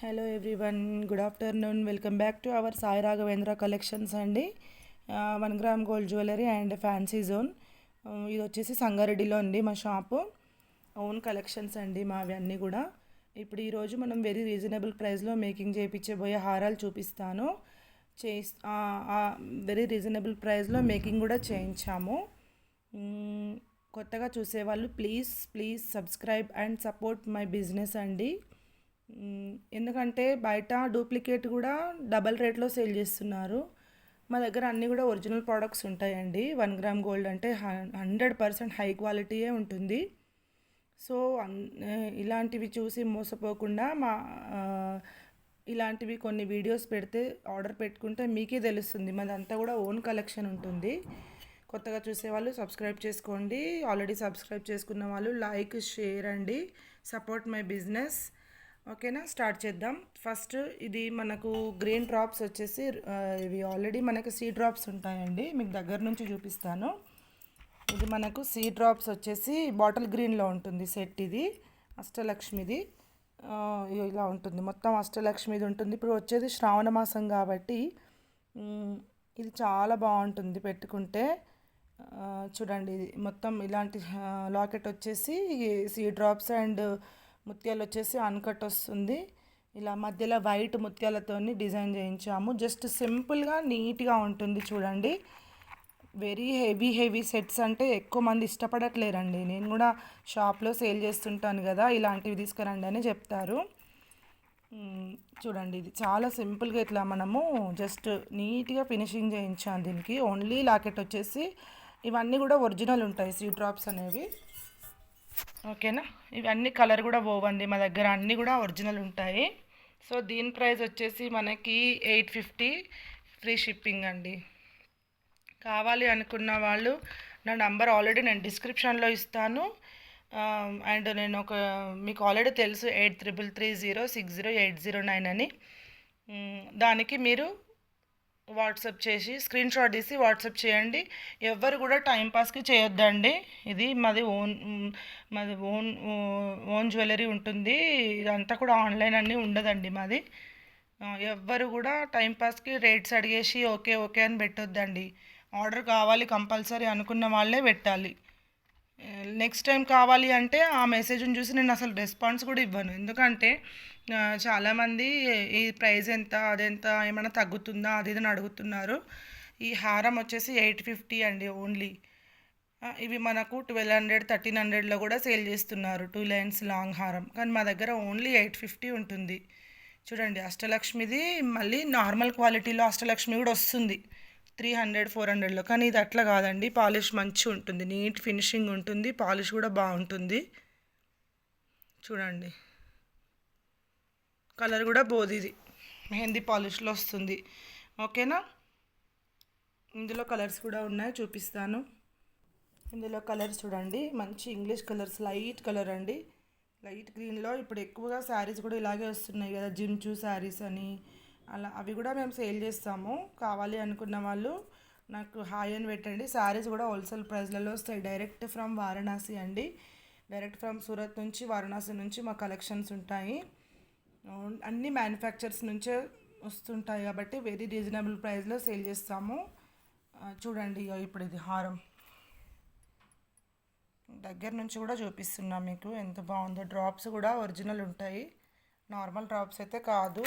Hello everyone good afternoon welcome back to our Sai Raghavendra collections అండి. One gram gold jewellery and fancy zone ఇది వచ్చేసి సంగారెడ్డిలో ఉంది మా షాపు ఓన్ కలెక్షన్స్ అండి మావి అన్నీ కూడా. ఇప్పుడు ఈరోజు మనం వెరీ రీజనబుల్ ప్రైస్లో మేకింగ్ చేయించబోయే హారాలు చూపిస్తాను. చే వెరీ రీజనబుల్ ప్రైస్లో మేకింగ్ కూడా చేయించాము. కొత్తగా చూసేవాళ్ళు please please subscribe and support my business అండి. ఎందుకంటే బయట డూప్లికేట్ కూడా డబల్ రేట్లో సేల్ చేస్తున్నారు. మా దగ్గర అన్నీ కూడా ఒరిజినల్ ప్రోడక్ట్స్ ఉంటాయండి. వన్ గ్రామ్ గోల్డ్ అంటే హండ్రెడ్ పర్సెంట్ హై క్వాలిటీయే ఉంటుంది. సో ఇలాంటివి చూసి మోసపోకుండా మా ఇలాంటివి కొన్ని వీడియోస్ పెడితే ఆర్డర్ పెట్టుకుంటే మీకే తెలుస్తుంది. మాదంతా కూడా ఓన్ కలెక్షన్ ఉంటుంది. కొత్తగా చూసే వాళ్ళు సబ్స్క్రైబ్ చేసుకోండి. ఆల్రెడీ సబ్స్క్రైబ్ చేసుకున్న వాళ్ళు లైక్ షేర్ అండి. Support my business. ఓకేనా? స్టార్ట్ చేద్దాం. ఫస్ట్ ఇది మనకు గ్రీన్ డ్రాప్స్ వచ్చేసి ఇవి ఆల్రెడీ మనకు సీ డ్రాప్స్ ఉంటాయండి. మీకు దగ్గర నుంచి చూపిస్తాను. ఇది మనకు సీ డ్రాప్స్ వచ్చేసి బాటిల్ గ్రీన్లో ఉంటుంది సెట్ ఇది అష్టలక్ష్మిది. ఇలా ఉంటుంది. మొత్తం అష్టలక్ష్మిది ఉంటుంది. ఇప్పుడు వచ్చేది శ్రావణ మాసం కాబట్టి ఇది చాలా బాగుంటుంది పెట్టుకుంటే. చూడండి ఇది మొత్తం ఇలాంటి లాకెట్ వచ్చేసి సీ డ్రాప్స్ అండ్ ముత్యాలు వచ్చేసి అన్కట్ వస్తుంది ఇలా మధ్యలో వైట్ ముత్యాలతోని డిజైన్ చేయించాము. జస్ట్ సింపుల్గా నీట్గా ఉంటుంది చూడండి. వెరీ హెవీ హెవీ సెట్స్ అంటే ఎక్కువ మంది ఇష్టపడట్లేరండి. నేను కూడా షాప్లో సేల్ చేస్తుంటాను కదా ఇలాంటివి తీసుకురండి అని చెప్తారు. చూడండి ఇది చాలా సింపుల్గా ఇట్లా మనము జస్ట్ నీట్గా ఫినిషింగ్ చేయించాను దీనికి. ఓన్లీ లాకెట్ వచ్చేసి ఇవన్నీ కూడా ఒరిజినల్ ఉంటాయి సీ డ్రాప్స్ అనేవి. ఓకేనా? ఇవన్నీ కలర్ కూడా పోవండి మా దగ్గర. అన్నీ కూడా ఒరిజినల్ ఉంటాయి. సో దీని ప్రైస్ వచ్చేసి మనకి ఎయిట్ ఫిఫ్టీ ఫ్రీ షిప్పింగ్ అండి. కావాలి అనుకున్న వాళ్ళు నా నంబర్ ఆల్రెడీ నేను డిస్క్రిప్షన్లో ఇస్తాను. అండ్ నేను ఒక మీకు ఆల్రెడీ తెలుసు eight triple three zero six zero eight zero nine అని. దానికి మీరు వాట్సాప్ చేసి స్క్రీన్ షాట్ తీసి వాట్సప్ చేయండి. ఎవ్వరు కూడా టైంపాస్కి చేయొద్దండి. ఇది మాది ఓన్ మాది ఓన్ ఓన్ జ్యువెలరీ ఉంటుంది. ఇదంతా కూడా ఆన్లైన్ అన్నీ ఉండదండి మాది. ఎవ్వరు కూడా టైంపాస్కి రేట్స్ అడిగేసి ఓకే ఓకే అని పెట్టొద్దండి. ఆర్డర్ కావాలి కంపల్సరీ అనుకున్న వాళ్ళే పెట్టాలి. నెక్స్ట్ టైం కావాలి అంటే ఆ మెసేజ్ని చూసి నేను అసలు రెస్పాన్స్ కూడా ఇవ్వను. ఎందుకంటే చాలామంది ఈ ప్రైస్ ఎంత అదెంత ఏమైనా తగ్గుతుందా అది ఇది అని అడుగుతున్నారు. ఈ హారం వచ్చేసి ఎయిట్ ఫిఫ్టీ అండి ఓన్లీ. ఇవి మనకు ట్వెల్వ్ హండ్రెడ్ థర్టీన్ హండ్రెడ్లో కూడా సేల్ చేస్తున్నారు టూ లైన్స్ లాంగ్ హారం. కానీ మా దగ్గర ఓన్లీ ఎయిట్ ఫిఫ్టీ ఉంటుంది. చూడండి అష్టలక్ష్మిది మళ్ళీ నార్మల్ క్వాలిటీలో అష్టలక్ష్మి కూడా వస్తుంది. త్రీ హండ్రెడ్ ఫోర్ హండ్రెడ్లో. కానీ ఇది అట్లా కాదండి పాలిష్ మంచిగా ఉంటుంది. నీట్ ఫినిషింగ్ ఉంటుంది పాలిష్ కూడా బాగుంటుంది. చూడండి. కలర్ కూడా బోధిది. మెహందీ పాలిష్లో వస్తుంది. ఓకేనా? ఇందులో కలర్స్ కూడా ఉన్నాయి చూపిస్తాను. ఇందులో కలర్స్ చూడండి. మంచి ఇంగ్లీష్ కలర్స్ లైట్ కలర్ అండి. లైట్ గ్రీన్లో ఇప్పుడు ఎక్కువగా శారీస్ కూడా ఇలాగే వస్తున్నాయి కదా జిమ్చూ శారీస్ అని. అలా అవి కూడా మేము సేల్ చేస్తాము. కావాలి అనుకున్న వాళ్ళు నాకు హాయ్ అని పెట్టండి. శారీస్ కూడా హోల్సేల్ ప్రైస్లలో వస్తాయి. డైరెక్ట్ ఫ్రమ్ వారణాసి అండి. డైరెక్ట్ ఫ్రమ్ సూరత్ నుంచి వారణాసి నుంచి మా కలెక్షన్స్ ఉంటాయి. అన్ని మ్యానుఫ్యాక్చర్స్ నుంచే వస్తుంటాయి కాబట్టి వెరీ రీజనబుల్ ప్రైస్లో సేల్ చేస్తాము. చూడండి ఇగో ఇప్పుడు ఇది హారం. దగ్గర నుంచి కూడా చూపిస్తున్నా మీకు ఎంత బాగుందో. డ్రాప్స్ కూడా ఒరిజినల్ ఉంటాయి. నార్మల్ డ్రాప్స్ అయితే కాదు.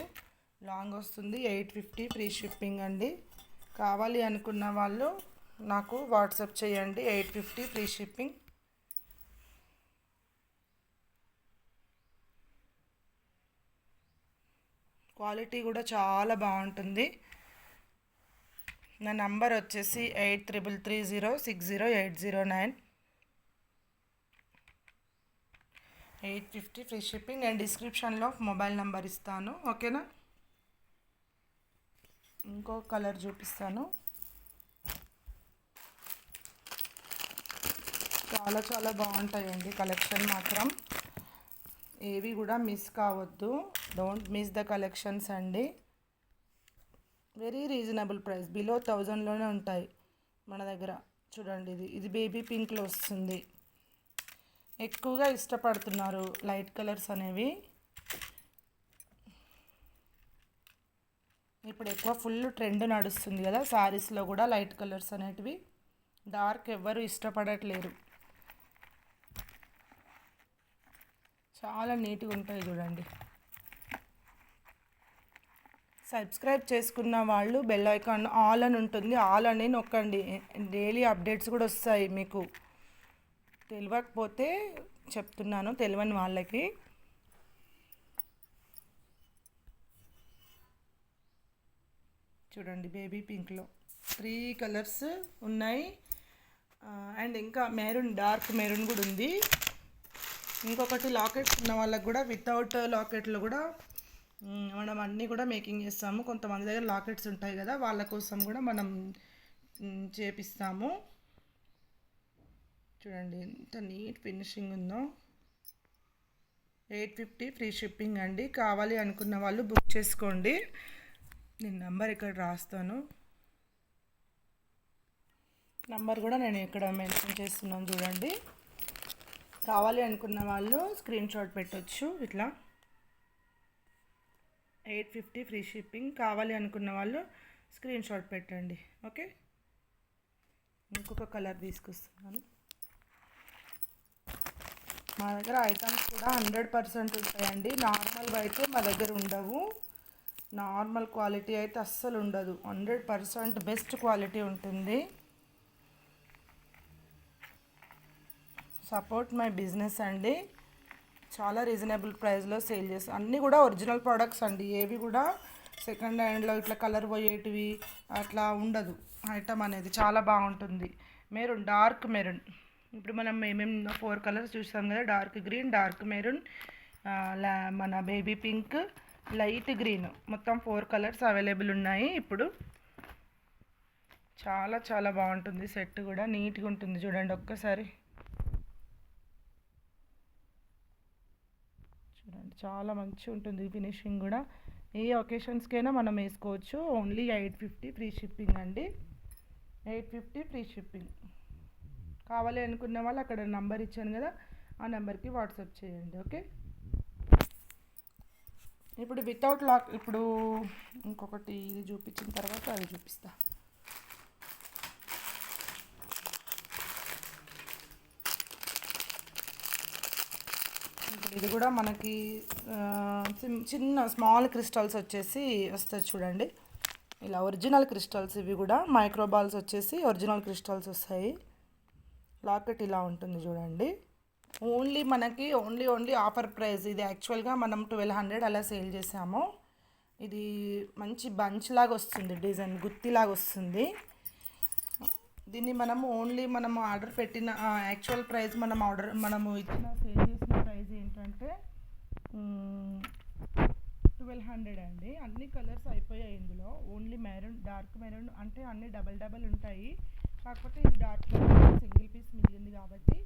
లాంగ్ వస్తుంది ఎయిట్ ఫిఫ్టీ ఫ్రీ షిప్పింగ్ అండి. కావాలి అనుకున్న వాళ్ళు నాకు వాట్సాప్ చేయండి eight fifty free shipping quality కూడా చాలా బాగుంటుంది. నా నంబర్ వచ్చేసి eight triple three zero six zero eight zero nine. Eight fifty free shipping. నేను డిస్క్రిప్షన్లో మొబైల్ నెంబర్ ఇస్తాను. ఓకేనా? ఇంకో కలర్ చూపిస్తాను. చాలా చాలా బాగుంటాయండి కలెక్షన్ మాత్రం. ఏవి కూడా మిస్ కావద్దు. డోంట్ మిస్ ద కలెక్షన్స్ అండి. వెరీ రీజనబుల్ ప్రైస్ బిలో థౌజండ్లోనే ఉంటాయి మన దగ్గర. చూడండి ఇది. ఇది బేబీ పింక్లో వస్తుంది. ఎక్కువగా ఇష్టపడుతున్నారు లైట్ కలర్స్ అనేవి. ఇప్పుడు ఎక్కువ ఫుల్ ట్రెండ్ నడుస్తుంది కదా శారీస్లో కూడా లైట్ కలర్స్ అనేటివి. డార్క్ ఎవ్వరు ఇష్టపడట్లేరు. చాలా నీట్గా ఉంటాయి చూడండి. సబ్స్క్రైబ్ చేసుకున్న వాళ్ళు బెల్ ఐకాన్ ఆల్ అని ఉంటుంది. ఆల్ అని నొక్కండి. డైలీ అప్డేట్స్ కూడా వస్తాయి మీకు. తెలియకపోతే చెప్తున్నాను తెలియని వాళ్ళకి. చూడండి బేబీ పింక్లో త్రీ కలర్స్ ఉన్నాయి. అండ్ ఇంకా మెరూన్ డార్క్ మెరూన్ కూడా ఉంది. ఇంకొకటి లాకెట్స్ ఉన్న వాళ్ళకి కూడా వితౌట్ లాకెట్లో కూడా మనం అన్నీ కూడా మేకింగ్ చేస్తాము. కొంతమంది దగ్గర లాకెట్స్ ఉంటాయి కదా వాళ్ళ కోసం కూడా మనం చేపిస్తాము. చూడండి ఎంత నీట్ ఫినిషింగ్ ఉందో. ఎయిట్ ఫిఫ్టీ ఫ్రీ షిప్పింగ్ అండి. కావాలి అనుకున్న వాళ్ళు బుక్ చేసుకోండి. నేను నంబర్ ఇక్కడ రాస్తాను. నంబర్ కూడా నేను ఇక్కడ మెన్షన్ చేస్తున్నాను చూడండి. కావాలి అనుకున్న వాళ్ళు స్క్రీన్ షాట్ పెట్టొచ్చు ఇట్లా. ఎయిట్ ఫిఫ్టీ ఫ్రీ షిప్పింగ్ కావాలి అనుకున్న వాళ్ళు స్క్రీన్ షాట్ పెట్టండి ఓకే? ఇంకొక కలర్ తీసుకొస్తున్నాను. మా దగ్గర ఐటమ్స్ కూడా హండ్రెడ్ పర్సెంట్ ఉంటాయండి. నార్మల్గా అయితే మా దగ్గర ఉండవు. నార్మల్ క్వాలిటీ అయితే అస్సలు ఉండదు. హండ్రెడ్ పర్సెంట్ బెస్ట్ క్వాలిటీ ఉంటుంది. సపోర్ట్ మై బిజినెస్ అండి. చాలా రీజనబుల్ ప్రైస్లో సేల్ చేస్తాం. అన్నీ కూడా ఒరిజినల్ ప్రోడక్ట్స్ అండి. ఏవి కూడా సెకండ్ హ్యాండ్లో ఇట్లా కలర్ పోయేటివి అట్లా ఉండదు. ఐటమ్ అనేది చాలా బాగుంటుంది. Maroon dark maroon. ఇప్పుడు మనం ఏమేమి ఫోర్ కలర్స్ చూసాం కదా డార్క్ గ్రీన్ డార్క్ మెరూన్ మన బేబీ పింక్ లైట్ గ్రీన్. మొత్తం ఫోర్ కలర్స్ అవైలబుల్ ఉన్నాయి ఇప్పుడు. చాలా చాలా బాగుంటుంది. సెట్ కూడా నీట్గా ఉంటుంది. చూడండి ఒక్కసారి చూడండి చాలా మంచిగా ఉంటుంది ఫినిషింగ్ కూడా. ఏ ఒకేషన్స్కైనా మనం వేసుకోవచ్చు. Only eight fifty free shipping అండి. Eight fifty free shipping. కావాలి అనుకున్న వాళ్ళు అక్కడ నంబర్ ఇచ్చాను కదా ఆ నెంబర్కి వాట్సాప్ చేయండి ఓకే? ఇప్పుడు వితౌట్ లాక్ ఇప్పుడు ఇంకొకటి ఇది చూపించిన తర్వాత అది చూపిస్తాను ఇప్పుడు ఇది కూడా మనకి చిన్న స్మాల్ క్రిస్టల్స్ వచ్చేసి వస్తాయి చూడండి. ఇలా ఒరిజినల్ క్రిస్టల్స్ ఇవి కూడా మైక్రోబాల్స్ వచ్చేసి ఒరిజినల్ క్రిస్టల్స్ వస్తాయి. లాకెట్ ఇలా ఉంటుంది చూడండి. ఓన్లీ మనకి ఓన్లీ ఓన్లీ ఆఫర్ ప్రైస్. ఇది యాక్చువల్గా మనం ట్వెల్వ్ హండ్రెడ్ అలా సేల్ చేసాము ఇది మంచి బంచ్ లాగా వస్తుంది డిజైన్ గుత్తిలాగా వస్తుంది. దీన్ని మనము ఓన్లీ మనం ఆర్డర్ పెట్టిన యాక్చువల్ ప్రైస్ మనం ఆర్డర్ మనము ఇచ్చిన సేల్ ఏంటంటే ట్వెల్వ్ హండ్రెడ్ అండి. అన్ని కలర్స్ అయిపోయాయి ఇందులో. ఓన్లీ మెరూన్ డార్క్ మెరూన్ అంటే అన్ని డబల్ డబల్ ఉంటాయి. కాకపోతే ఇది డార్క్ మెరూన్ సింగిల్ పీస్ మిగిలింది కాబట్టి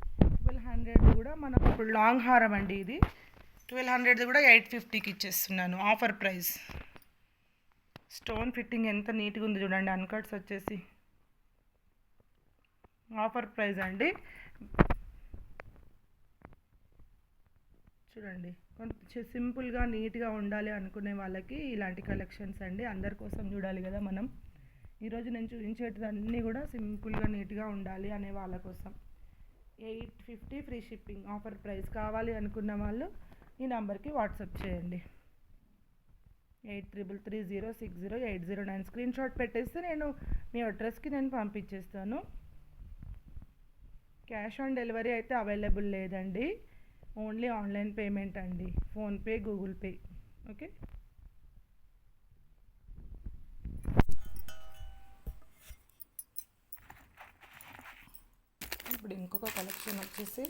ట్వెల్వ్ హండ్రెడ్ కూడా మనం ఇప్పుడు లాంగ్ హారం అండి ఇది. ట్వెల్వ్ హండ్రెడ్ కూడా ఎయిట్ ఫిఫ్టీకి ఇచ్చేస్తున్నాను ఆఫర్ ప్రైస్. స్టోన్ ఫిట్టింగ్ ఎంత నీట్గా ఉంది చూడండి అన్కట్స్ వచ్చేసి. ఆఫర్ ప్రైస్ అండి. చూడండి. కొంచెం సింపుల్గా నీట్గా ఉండాలి అనుకునే వాళ్ళకి ఇలాంటి కలెక్షన్స్ అండి. అందరి కోసం చూడాలి కదా మనం. ఈరోజు నేను చూపించేటివన్నీ కూడా సింపుల్గా నీట్గా ఉండాలి అనే వాళ్ళ కోసం. Eight fifty free shipping offer price కావాలి అనుకున్న వాళ్ళు ఈ నెంబర్కి వాట్సాప్ చేయండి. Eight triple three zero six zero eight zero nine screenshot పెట్టేస్తే నేను మీ అడ్రస్కి నేను పంపించేస్తాను. క్యాష్ ఆన్ డెలివరీ అయితే అవైలబుల్ లేదండి. ఓన్లీ ఆన్లైన్ పేమెంట్ అండి. PhonePe Google pay. ఓకే? ఇప్పుడు ఇంకొక కలెక్షన్ వచ్చేసి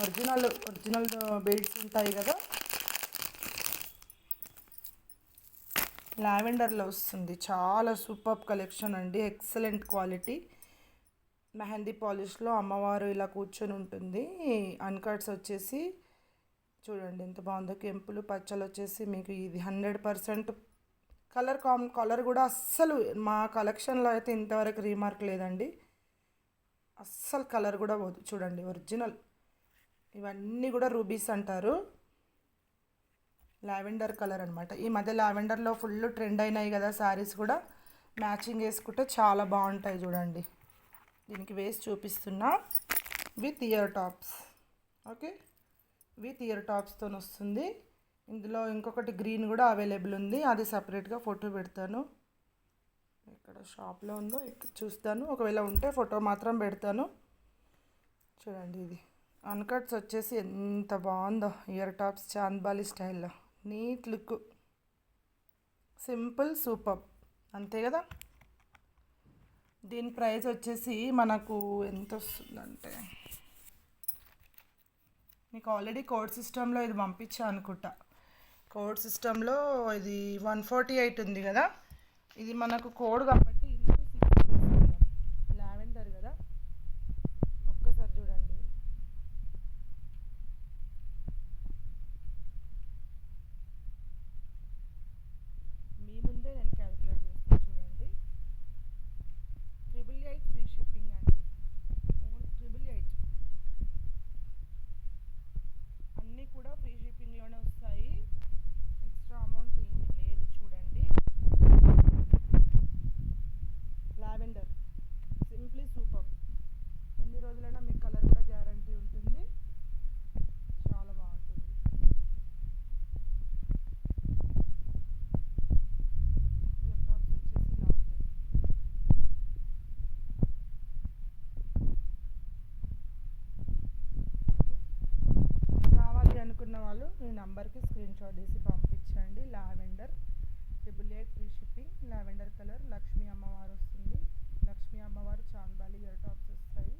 ఒరిజినల్ ఒరిజినల్ బీడ్స్ ఉంటాయి కదా? లావెండర్లో వస్తుంది. చాలా సూపర్ కలెక్షన్ అండి. Excellent quality. మెహందీ పాలిష్లో అమ్మవారు ఇలా కూర్చొని ఉంటుంది. అన్కట్స్ వచ్చేసి చూడండి ఎంత బాగుందో. కెంపులు పచ్చలు వచ్చేసి మీకు ఇది హండ్రెడ్ పర్సెంట్ కలర్ కామ్ కలర్ కూడా అస్సలు మా కలెక్షన్లో అయితే ఇంతవరకు రీమార్క్ లేదండి. అస్సలు కలర్ కూడా పోదు. చూడండి ఒరిజినల్. ఇవన్నీ కూడా రూబీస్ అంటారు. లావెండర్ కలర్ అనమాట ఈ మధ్య లావెండర్లో ఫుల్ ట్రెండ్ అయినాయి కదా శారీస్ కూడా. మ్యాచింగ్ వేసుకుంటే చాలా బాగుంటాయి చూడండి. దీనికి వేసి చూపిస్తున్నా with ear tops okay with ear టాప్స్తో వస్తుంది. ఇందులో ఇంకొకటి గ్రీన్ కూడా అవైలబుల్ ఉంది. అది సపరేట్గా ఫోటో పెడతాను. ఇక్కడ షాప్లో ఉందో ఇక్కడ చూస్తాను. ఒకవేళ ఉంటే ఫోటో మాత్రం పెడతాను. చూడండి ఇది. అన్కట్స్ వచ్చేసి ఎంత బాగుందో ఇయర్ టాప్స్ చాంద్బాలి స్టైల్లో నీట్ లుక్. Simple super. అంతే కదా? దీని ప్రైస్ వచ్చేసి మనకు ఎంత వస్తుందంటే మీకు ఆల్రెడీ కోడ్ సిస్టంలో ఇది పంపించా అనుకుంటా. కోడ్ సిస్టంలో ఇది వన్ ఫార్టీ ఎయిట్ ఉంది కదా ఇది మనకు కోడ్ కాబట్టి లావెండర్ కదా ఒక్కసారి చూడండి మీ ముందే నేను క్యాలిక్యులేట్ చేస్తాను చూడండి ట్రిపుల్ ఎయిట్ ఫ్రీ షిప్పింగ్ అండి ట్రిపుల్ ఎయిట్ అన్నీ కూడా ఫ్రీ షిప్పింగ్లోనే వస్తాయి ఎక్స్ట్రా అమౌంట్ ఏమీ లేదు చూడండి లావెండర్ సింప్లీ సూపర్ ఎన్ని రోజులైనా మీకు కలర్ కూడా గ్యారంటీ ఉంటుంది చాలా బాగుంటుంది ఇయర్ టాప్స్ వచ్చేసి ఇలా ఉంటాయి కావాలి అనుకున్న వాళ్ళు ఈ నంబర్కి స్క్రీన్ షాట్ తీసి పంపించండి. Lavender triple eight free shipping lavender colour Lakshmi అమ్మవారు వస్తుంది. లక్ష్మీ అమ్మవారు చాందాలి ఇయర్ టాప్స్ వస్తాయి.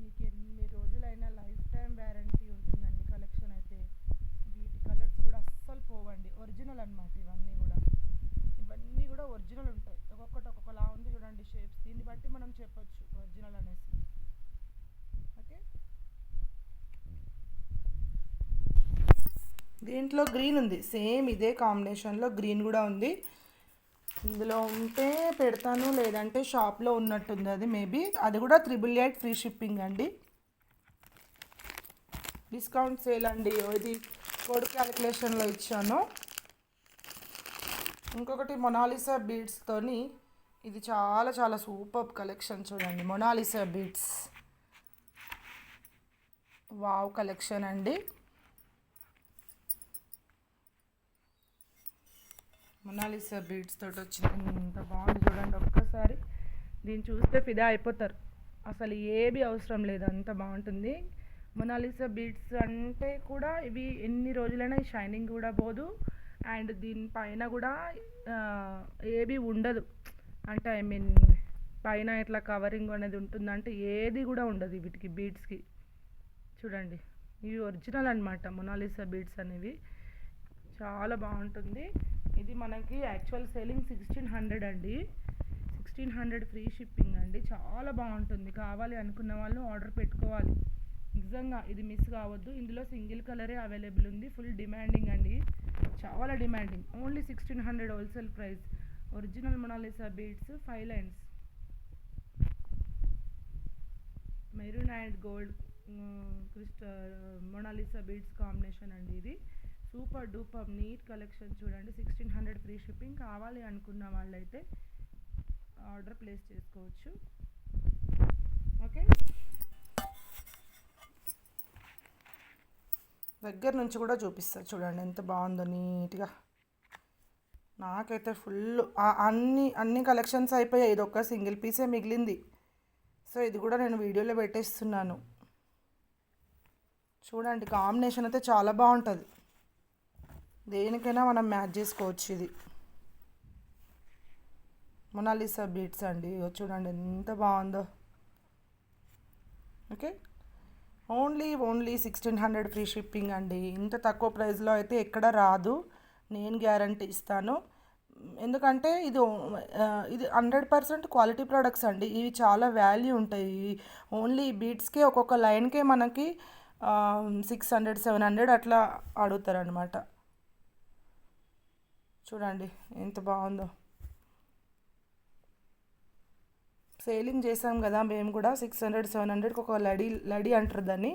మీకు ఎన్ని రోజులైనా లైఫ్ టైం వ్యారంటీ ఉంటుందండి కలెక్షన్ అయితే. వీటి కలర్స్ కూడా అస్సలు పోవండి. ఒరిజినల్ అన్నమాట ఇవన్నీ కూడా. ఇవన్నీ కూడా ఒరిజినల్ ఉంటాయి. ఒక్కొక్కటి ఒక్కొక్కలా ఉంది చూడండి షేప్స్ దీన్ని బట్టి మనం చెప్పొచ్చు ఒరిజినల్ అనేసి. ఓకే? దీంట్లో గ్రీన్ ఉంది. సేమ్ ఇదే కాంబినేషన్లో గ్రీన్ కూడా ఉంది. ఇందులో ఉంటే పెడతాను లేదంటే షాప్లో ఉన్నట్టుంది. అది మేబీ అది కూడా త్రిబుల్ ఎయిట్ ఫ్రీ షిప్పింగ్ అండి. డిస్కౌంట్ సేల్ అండి. ఇది కోడ్ క్యాలిక్యులేషన్లో ఇచ్చాను. ఇంకొకటి మొనాలిసా బీడ్స్తోని ఇది చాలా చాలా సూపర్ కలెక్షన్ చూడండి. Mona Lisa beads wow collection అండి. మొనాలిసా బీడ్స్ తోటి వచ్చింది. ఇంత బాగుంది చూడండి ఒక్కసారి. దీన్ని చూస్తే ఫిదా అయిపోతారు. అసలు ఏబి అవసరం లేదు అంత బాగుంటుంది. మొనాలిసా బీడ్స్ అంటే కూడా ఇవి ఎన్ని రోజులైనా ఈ షైనింగ్ కూడా పోదు. అండ్ దీనిపైన కూడా ఏబి ఉండదు. అంటే ఐ మీన్ పైన ఇట్లా కవరింగ్ అనేది ఉంటుందంటే ఏది కూడా ఉండదు వీటికి బీడ్స్కి చూడండి. ఇవి ఒరిజినల్ అనమాట మొనాలిసా బీడ్స్ అనేవి. చాలా బాగుంటుంది. ఇది మనకి యాక్చువల్ సేలింగ్ సిక్స్టీన్ హండ్రెడ్ అండి. సిక్స్టీన్ హండ్రెడ్ ఫ్రీ షిప్పింగ్ అండి. చాలా బాగుంటుంది. కావాలి అనుకున్న వాళ్ళు ఆర్డర్ పెట్టుకోవాలి. నిజంగా ఇది మిస్ కావద్దు. ఇందులో సింగిల్ కలరే అవైలబుల్ ఉంది. ఫుల్ డిమాండింగ్ అండి. చాలా demanding only sixteen hundred wholesale price original Mona Lisa beads five lines maroon and gold crystal Mona Lisa beads combination అండి ఇది. సూపర్ డూపర్ నీట్ కలెక్షన్ చూడండి. సిక్స్టీన్ హండ్రెడ్ ఫ్రీ షిప్పింగ్ కావాలి అనుకున్న వాళ్ళైతే order place చేసుకోవచ్చు. Okay? దగ్గర నుంచి కూడా చూపిస్తారు చూడండి ఎంత బాగుందో నీట్గా. నాకైతే ఫుల్ అన్ని అన్ని కలెక్షన్స్ అయిపోయాయి. ఇది ఒక్క సింగిల్ పీసే మిగిలింది. సో ఇది కూడా నేను వీడియోలో పెట్టేస్తున్నాను. చూడండి కాంబినేషన్ అయితే చాలా బాగుంటుంది. దేనికైనా మనం మ్యాచ్ చేసుకోవచ్చు ఇది. మొనాలిసా బీట్స్ అండి. చూడండి ఎంత బాగుందో. Okay? Only only sixteen hundred free shipping అండి. ఇంత తక్కువ ప్రైస్లో అయితే ఎక్కడ రాదు. నేను గ్యారంటీ ఇస్తాను. ఎందుకంటే ఇది ఇది హండ్రెడ్ పర్సెంట్ క్వాలిటీ ప్రొడక్ట్స్ అండి. ఇవి చాలా వాల్యూ ఉంటాయి. ఓన్లీ బీట్స్కే ఒక్కొక్క లైన్కే మనకి సిక్స్ హండ్రెడ్ సెవెన్ హండ్రెడ్ అట్లా అడుగుతారనమాట చూడండి ఎంత బాగుందో. సేలింగ్ చేసాం కదా మేము కూడా సిక్స్ హండ్రెడ్ సెవెన్ హండ్రెడ్కి ఒక లడీ లడీ అంటారు దాన్ని.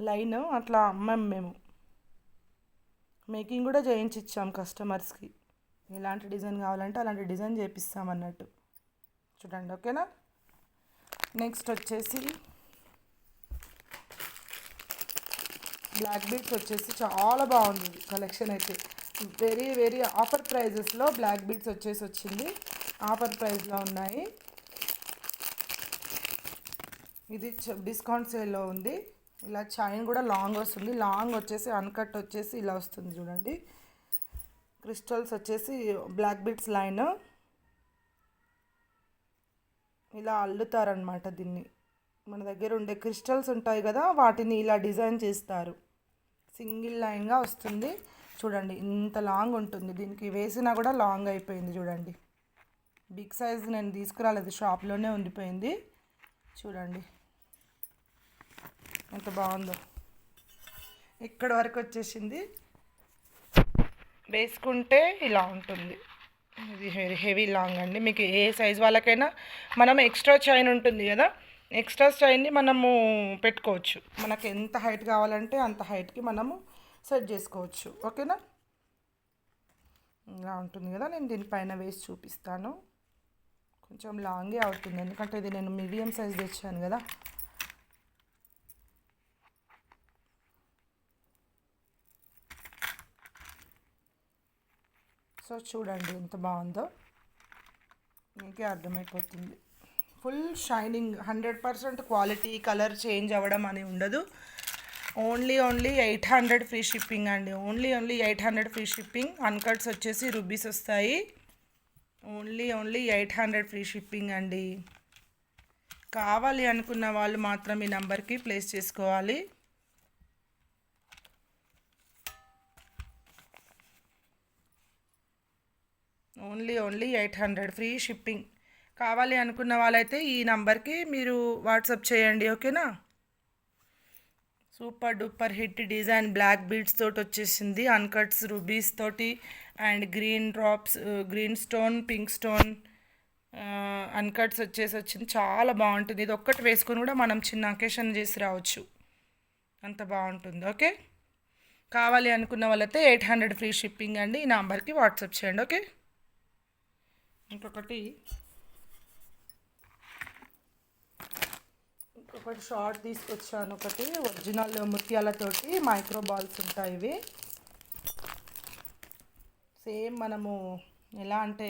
లైన్ అట్లా అమ్మాం మేము. మేకింగ్ కూడా చేయించి ఇచ్చాం కస్టమర్స్కి ఎలాంటి డిజైన్ కావాలంటే అలాంటి డిజైన్ చేపిస్తాం అన్నట్టు. చూడండి ఓకేనా? నెక్స్ట్ వచ్చేసి బ్లాక్ బీట్స్ వచ్చేసి చాలా బాగుంది కలెక్షన్ అయితే. వెరీ వెరీ ఆఫర్ ప్రైజెస్లో బ్లాక్ బీడ్స్ వచ్చేసి వచ్చింది. ఆఫర్ ప్రైస్లో ఉన్నాయి. ఇది డిస్కౌంట్ సేల్లో ఉంది. ఇలా చైన్ కూడా లాంగ్ వస్తుంది. లాంగ్ వచ్చేసి అన్కట్ వచ్చేసి ఇలా వస్తుంది చూడండి. క్రిస్టల్స్ వచ్చేసి బ్లాక్ బీట్స్ లైన్. ఇలా అల్లుతారనమాట దీన్ని. మన దగ్గర ఉండే క్రిస్టల్స్ ఉంటాయి కదా వాటిని ఇలా డిజైన్ చేస్తారు. సింగిల్ లైన్గా వస్తుంది. చూడండి ఇంత లాంగ్ ఉంటుంది. దీనికి వేసినా కూడా లాంగ్ అయిపోయింది చూడండి. బిగ్ సైజ్ నేను తీసుకురాలేదు షాప్లోనే ఉండిపోయింది. చూడండి ఎంత బాగుందో. ఇక్కడ వరకు వచ్చేసింది. వేసుకుంటే ఇలా ఉంటుంది. ఇది హెవీ హెవీ లాంగ్ అండి. మీకు ఏ సైజ్ వాళ్ళకైనా మనం ఎక్స్ట్రా చైన్ ఉంటుంది కదా ఎక్స్ట్రా చైన్ని మనము పెట్టుకోవచ్చు. మనకు ఎంత హైట్ కావాలంటే అంత హైట్కి మనము సెట్ చేసుకోవచ్చు. ఓకేనా? ఇలా ఉంటుంది కదా నేను దీనిపైన వేసి చూపిస్తాను. కొంచెం లాంగే అవుతుంది ఎందుకంటే ఇది నేను మీడియం సైజ్ తెచ్చాను కదా. సో చూడండి ఎంత బాగుందో. మీకే అర్థమైపోతుంది. Full shining hundred percent quality colour change అవ్వడం అని ఉండదు. Only only eight hundred free shipping అండి. Only only eight hundred free shipping. Uncuts వచ్చేసి రుబీస్ వస్తాయి. Only only eight hundred free shipping అండి. కావాలి అనుకున్న వాళ్ళు మాత్రం ఈ నెంబర్కి ప్లేస్ చేసుకోవాలి. Only only eight hundred free shipping. కావాలి అనుకున్న వాళ్ళైతే ఈ నంబర్కి మీరు వాట్సాప్ చేయండి ఓకేనా? Super duper hit design black beads తోటి వచ్చేసింది. అన్కట్స్ రూబీస్ తోటి and green drops green stone pink stone uncuts వచ్చేసి వచ్చింది. చాలా బాగుంటుంది. ఇది ఒక్కటి వేసుకొని కూడా మనం చిన్న అకేషన్ చేసి రావచ్చు. అంత బాగుంటుంది. ఓకే? కావాలి అనుకున్న వాళ్ళైతే ఎయిట్ హండ్రెడ్ ఫ్రీ షిప్పింగ్ అండి. ఈ నెంబర్కి వాట్సాప్ చేయండి. ఓకే? ఇంకొకటి ఒకటి షార్ట్ తీసుకొచ్చాను ఒకటి ఒరిజినల్ ముత్యాలతోటి మైక్రో బాల్స్ ఉంటాయి ఇవి. సేమ్ మనము ఎలా అంటే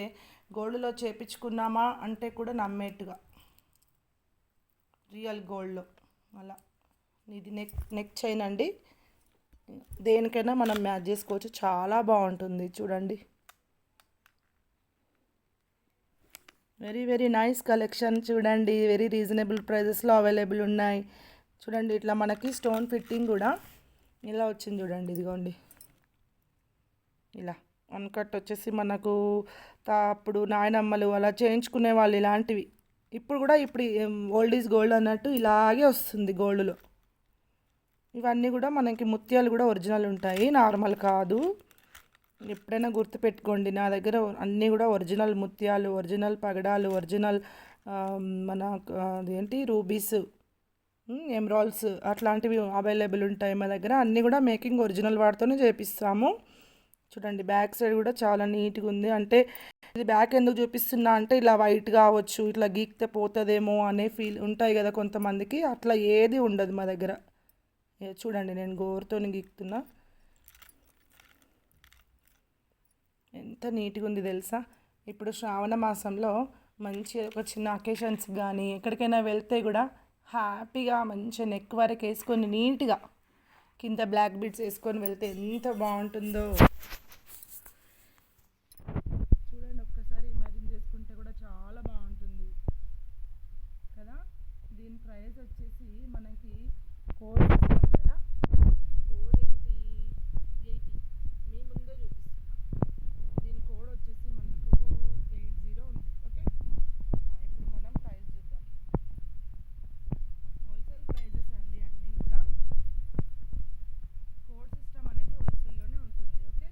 గోల్డ్లో చేపించుకున్నామా అంటే కూడా నమ్మేట్టుగా. రియల్ గోల్డ్లో అలా. ఇది నెక్ నెక్ చైన్ అండి. దేనికైనా మనం మ్యాచ్ చేసుకోవచ్చు. చాలా బాగుంటుంది. చూడండి. Very very nice collection. చూడండి వెరీ రీజనబుల్ ప్రైజెస్లో అవైలబుల్ ఉన్నాయి. చూడండి ఇట్లా మనకి స్టోన్ ఫిట్టింగ్ కూడా ఇలా వచ్చింది చూడండి ఇదిగోండి. ఇలా అన్కట్ వచ్చేసి మనకు అప్పుడు నాయనమ్మలు అలా చేయించుకునే వాళ్ళు ఇలాంటివి. ఇప్పుడు కూడా ఇప్పుడు ఓల్డ్ ఈజ్ గోల్డ్ అన్నట్టు ఇలాగే వస్తుంది గోల్డ్లో. ఇవన్నీ కూడా మనకి ముత్యాలు కూడా ఒరిజినల్ ఉంటాయి నార్మల్ కాదు. ఎప్పుడైనా గుర్తుపెట్టుకోండి. నా దగ్గర అన్నీ కూడా ఒరిజినల్ ముత్యాలు ఒరిజినల్ పగడాలు ఒరిజినల్ మన అదేంటి? రూబీస్ ఎమ్రాల్స్ అట్లాంటివి అవైలబుల్ ఉంటాయి మా దగ్గర. అన్నీ కూడా మేకింగ్ ఒరిజినల్ వాటితోనే చేపిస్తాము. చూడండి బ్యాక్ సైడ్ కూడా చాలా నీట్గా ఉంది. అంటే ఇది బ్యాక్ ఎందుకు చూపిస్తున్నా అంటే ఇలా వైట్ కావచ్చు ఇట్లా గీక్తే పోతుందేమో అనే ఫీల్ ఉంటాయి కదా కొంతమందికి. అట్లా ఏది ఉండదు మా దగ్గర. చూడండి నేను గోరుతో గీక్తున్నా. ఎంత నీట్గా ఉంది తెలుసా? ఇప్పుడు శ్రావణ మాసంలో మంచి ఒక చిన్న అకేషన్స్ కానీ ఎక్కడికైనా వెళ్తే కూడా హ్యాపీగా మంచిగా నెక్ వరకు వేసుకొని నీట్గా కింద బ్లాక్ బీడ్స్ వేసుకొని వెళ్తే ఎంత బాగుంటుందో చూడండి ఒక్కసారి ఇమాజిన్ చేసుకుంటే కూడా చాలా బాగుంటుంది కదా దీని ప్రైస్ వచ్చేసి మనకి కోడ్ కదా కోడ్ ఏంటి ఎయిటీ మీ ముందే చూపిస్తున్నా దీని కోడ్ వచ్చేసి మనకు ఎయిట్ జీరో ఉంది ఓకే ఇప్పుడు మనం ప్రైస్ చూద్దాం హోల్సేల్ ప్రైజెస్ అండి అన్నీ కూడా కోడ్ సిస్టమ్ అనేది హోల్సేల్లోనే ఉంటుంది ఓకే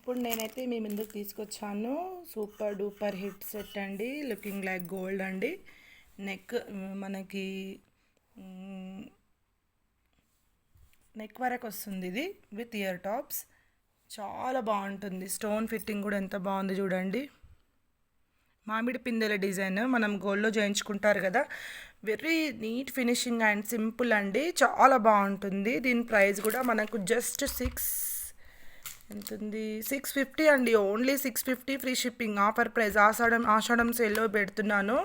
ఇప్పుడు నేనైతే మీ ముందుకు తీసుకొచ్చాను. సూపర్ డూపర్ హిట్ సెట్ అండి. లుకింగ్ లైక్ గోల్డ్ అండి. నెక్ మనకి నెక్ వరకు వస్తుంది ఇది విత్ ఇయర్ టాప్స్. చాలా బాగుంటుంది. స్టోన్ ఫిట్టింగ్ కూడా ఎంత బాగుంది చూడండి. మామిడి పిందెల డిజైన్. మనం గోల్డ్లో చేయించుకుంటారు కదా. Very neat finishing and simple అండి. చాలా బాగుంటుంది. దీని ప్రైస్ కూడా మనకు జస్ట్ సిక్స్ ఎంత ఉంది సిక్స్ ఫిఫ్టీ అండి only six fifty free shipping offer price Ashadam Ashadam సేల్లో పెడుతున్నాను.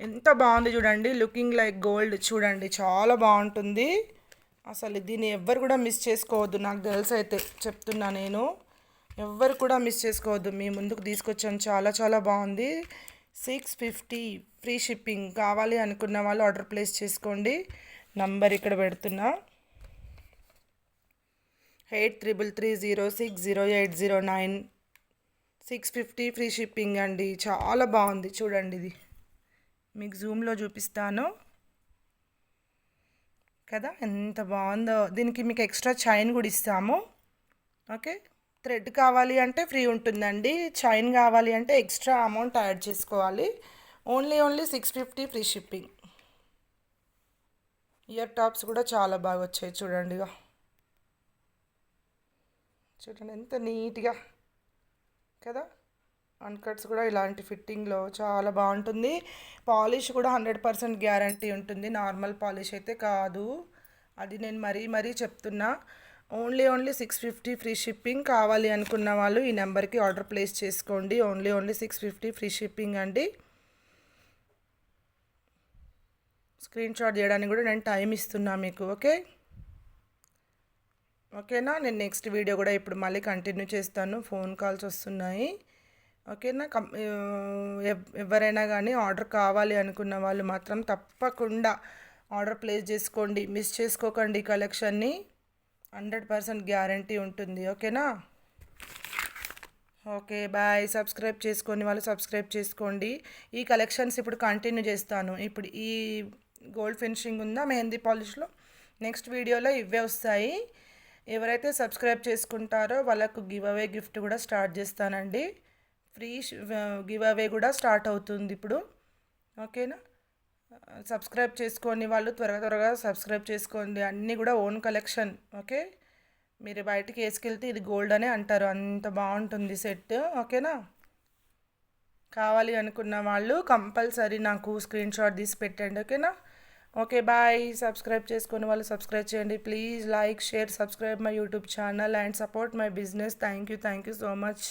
ఎంత బాగుంది చూడండి. లుకింగ్ లైక్ గోల్డ్ చూడండి. చాలా బాగుంటుంది. అసలు దీన్ని ఎవ్వరు కూడా మిస్ చేసుకోవద్దు. నాకు గర్ల్స్ అయితే. చెప్తున్నా నేను. ఎవ్వరు కూడా మిస్ చేసుకోవద్దు. మీ ముందుకు తీసుకొచ్చాను. చాలా చాలా బాగుంది. సిక్స్ ఫిఫ్టీ ఫ్రీ షిప్పింగ్ కావాలి అనుకున్న వాళ్ళు ఆర్డర్ ప్లేస్ చేసుకోండి. నంబర్ ఇక్కడ పెడుతున్నా. Eight triple three zero six zero eight zero nine. Six fifty free shipping అండి. చాలా బాగుంది. చూడండి ఇది. మీకు జూమ్లో చూపిస్తాను. కదా? ఎంత బాగుందో. దీనికి మీకు ఎక్స్ట్రా చైన్ కూడా ఇస్తాము. ఓకే? థ్రెడ్ కావాలి అంటే ఫ్రీ ఉంటుందండి. చైన్ కావాలి అంటే ఎక్స్ట్రా అమౌంట్ యాడ్ చేసుకోవాలి. Only only six fifty free shipping. Ear tops కూడా చాలా బాగా వచ్చాయి. చూడండి చూడండి ఎంత నీట్గా కదా? అన్కట్స్ కూడా ఇలాంటి ఫిట్టింగ్లో చాలా బాగుంటుంది. పాలిష్ కూడా హండ్రెడ్ పర్సెంట్ గ్యారంటీ ఉంటుంది. నార్మల్ పాలిష్ అయితే కాదు. అది నేను మరీ మరీ చెప్తున్నా. Only only six fifty free shipping కావాలి అనుకున్న వాళ్ళు ఈ నెంబర్కి ఆర్డర్ ప్లేస్ చేసుకోండి. Only only six fifty free shipping అండి. స్క్రీన్ షాట్ చేయడానికి కూడా నేను టైం ఇస్తున్నా మీకు ఓకే? ఓకేనా? నేను నెక్స్ట్ వీడియో కూడా ఇప్పుడు మళ్ళీ కంటిన్యూ చేస్తాను. ఫోన్ కాల్స్ వస్తున్నాయి. ఓకేనా? కం ఎవరైనా కానీ ఆర్డర్ కావాలి అనుకున్న వాళ్ళు మాత్రం తప్పకుండా ఆర్డర్ ప్లేస్ చేసుకోండి. మిస్ చేసుకోకండి కలెక్షన్ని. హండ్రెడ్ పర్సెంట్ గ్యారంటీ ఉంటుంది. ఓకేనా? Okay bye. సబ్స్క్రైబ్ చేసుకొని వాళ్ళు సబ్స్క్రైబ్ చేసుకోండి. ఈ కలెక్షన్స్ ఇప్పుడు కంటిన్యూ చేస్తాను. ఇప్పుడు ఈ గోల్డ్ ఫినిషింగ్ ఉందా? మెహందీ పాలిష్లో. నెక్స్ట్ వీడియోలో ఇవే వస్తాయి. ఎవరైతే సబ్స్క్రైబ్ చేసుకుంటారో వాళ్ళకు గివ్ అవే గిఫ్ట్ కూడా స్టార్ట్ చేస్తానండి. ఫ్రీ గివ్ అవే కూడా స్టార్ట్ అవుతుంది ఇప్పుడు. ఓకేనా? సబ్స్క్రైబ్ చేసుకోండి వాళ్ళు త్వరగా త్వరగా సబ్స్క్రైబ్ చేసుకోండి. అన్నీ కూడా ఓన్ కలెక్షన్ ఓకే? మీరు బయటికి వేసుకెళ్తే ఇది గోల్డ్ అనే అంటారు. అంత బాగుంటుంది సెట్ ఓకేనా? కావాలి అనుకున్న వాళ్ళు కంపల్సరీ నాకు స్క్రీన్ షాట్ తీసి పెట్టండి ఓకేనా? Okay bye. సబ్స్క్రైబ్ చేసుకుని వాళ్ళు సబ్స్క్రైబ్ చేయండి. Please like share subscribe my YouTube channel and support my business. Thank you thank you so much.